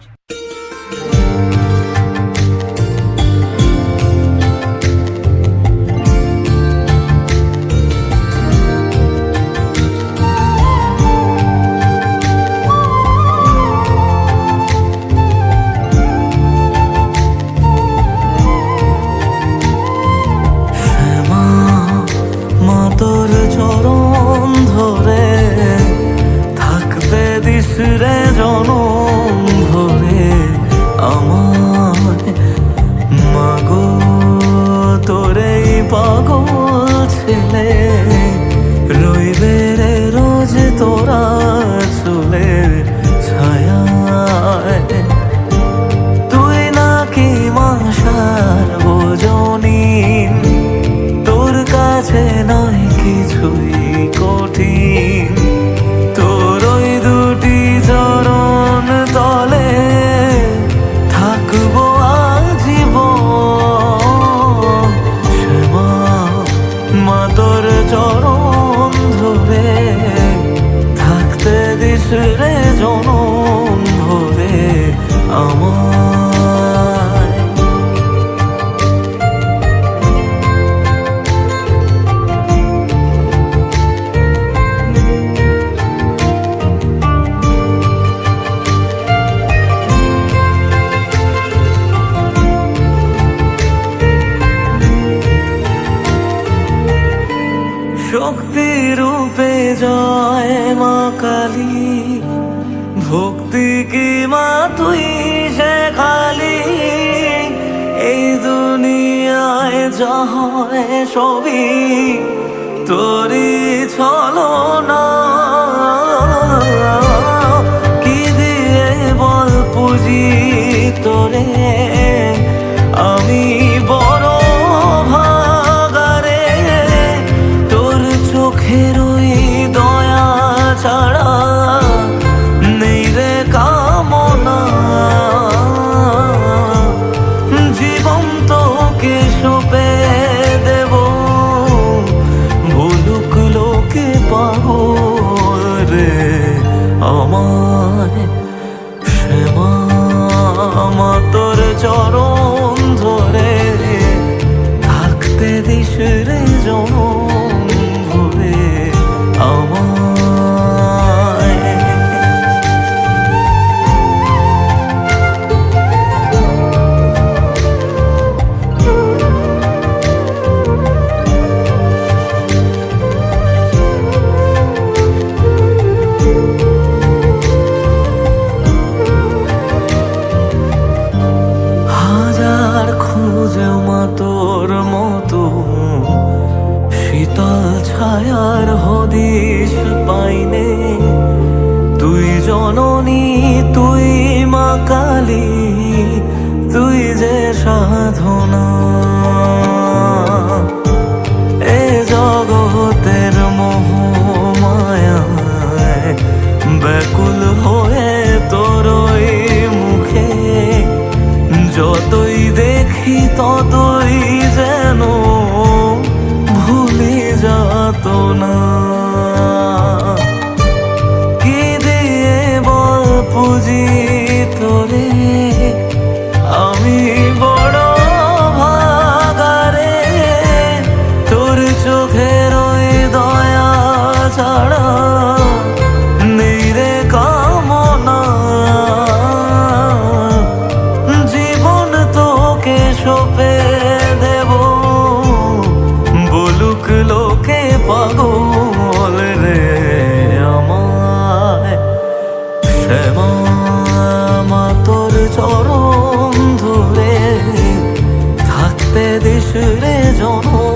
শ্যামা ভক্তি কি মা তুই সে খালি? এই দুনিয়ায় যা হয় সবই তোরই ছলো না কি দিয়ে বল পুজি তোরে? আমি আমায় শ্যামা তোর চরণ ছায়ার হদিস পাইনে। তুই জননী, তুই মা কালী, তুই যে সাধনা। এ জগতের মোহ মায়ায় ব্যাকুল হয়ে তোর ওই মুখে। যতই দেখি তত পারত না। れぞの